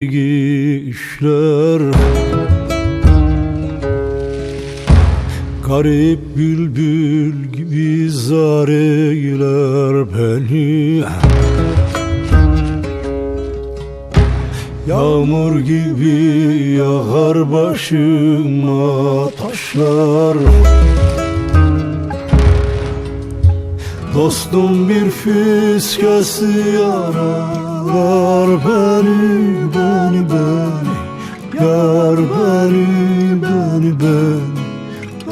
işler Garip bülbül gibi zar eyler beni. Yağmur gibi yağar başıma taşlar. Dostum bir fiskesi yaralar beni, beni, beni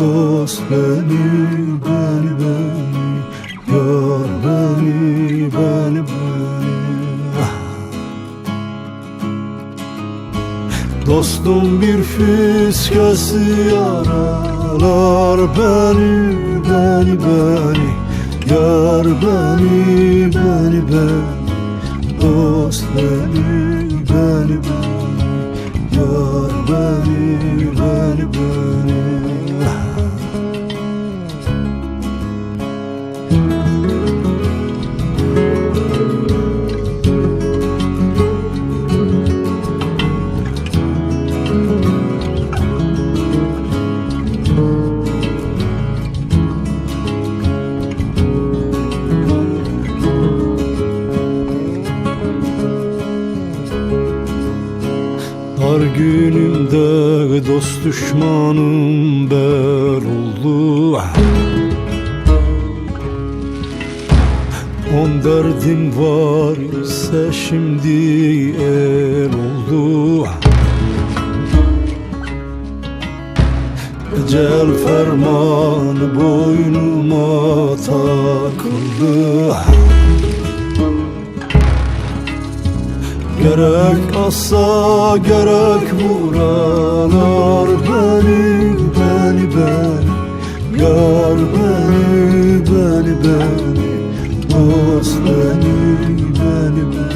Dost beni, beni, beni Yar beni, beni, beni. Dostum bir fiskesi yaralar beni, beni, beni Yar beni, beni, beni. Dost beni, beni, beni Yar beni, beni, Dar günümde dost düşmanım ber oldu. On derdim var ise şimdi el oldu. Ecel fermanı boynuma takıldı Gerek assa gerek vuralar beni beni beni. Yar beni beni beni. Dost beni beni beni